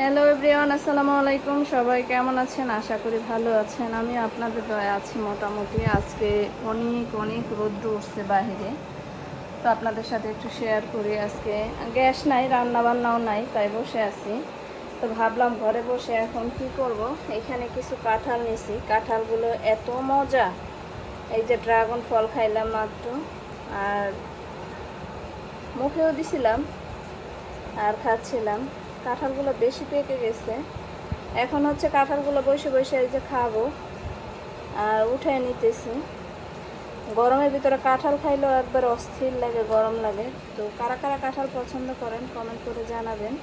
Hello everyone আসসালামু আলাইকুম সবাই কেমন আছেন? আশা করি ভালো আছেন। আমি আপনাদের দয়া আছি মোটামুটি। আজকে অনেক অনেক রোদ্র উঠছে বাহিরে তো আপনাদের সাথে একটু শেয়ার করি। আজকে গ্যাস নাই রান্না বান্নাও নাই, তাই বসে আছি। তো ভাবলাম ঘরে বসে এখন কি করব? এখানে কিছু কাঁঠাল নিছি। কাঁঠালগুলো এত মজা। এই যে ড্রাগন ফল খাইলাম মাত্র। আর মুখেও দিছিলাম, আর খাচ্ছিলাম। কাঁঠালগুলো বেশি পেকে গেছে। এখন হচ্ছে কাঁঠালগুলো বসে বসে এই যে খাব। আর উঠে নিতেছি। গরমের ভিতরে কাঁঠাল খাইলেও একবার অস্থির লাগে, গরম লাগে। তো কারা কারা কাঁঠাল পছন্দ করেন কমেন্ট করে জানাবেন।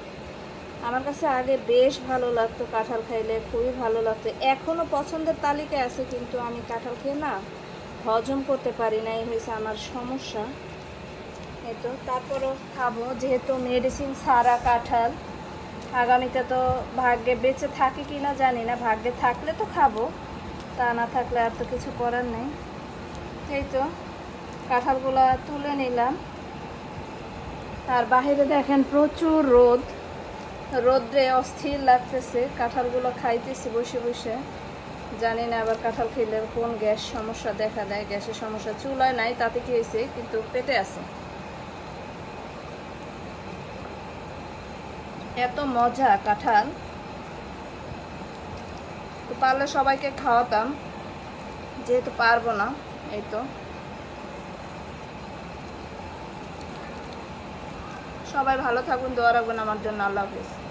আমার কাছে আগে বেশ ভালো লাগতো কাঁঠাল খাইলে, খুবই ভালো লাগতো। এখনও পছন্দের তালিকায় আছে, কিন্তু আমি কাঁঠাল খেয়ে না হজম করতে পারি না এই হয়েছে আমার সমস্যা। এই তো, তারপরও খাব, যেহেতু মেডিসিন ছাড়া কাঁঠাল। আগামীতে তো ভাগ্যে বেঁচে থাকে কি না জানি না, ভাগ্যে থাকলে তো খাব, তা না থাকলে আর তো কিছু করার নেই। এই তো, কাঁঠালগুলা তুলে নিলাম। আর বাহিরে দেখেন প্রচুর রোদ। রোদ্রে অস্থির লাগতেছে, কাঁঠালগুলো খাইতেছি বসে বসে। জানি না আবার কাঁঠাল খেলে কোন গ্যাস সমস্যা দেখা দেয়, গ্যাসের সমস্যা চুলায় নাই, তাতে কি হয়েছে? কিন্তু পেটে আছে। এত মজা, কাঁঠাল। তো পারলে সবাইকে খাওয়াতাম, যেহেতু পারব না, এই তো। সবাই ভালো থাকুন, দোয়া রাখবেন আমার জন্য, আল্লাহ হাফিজ।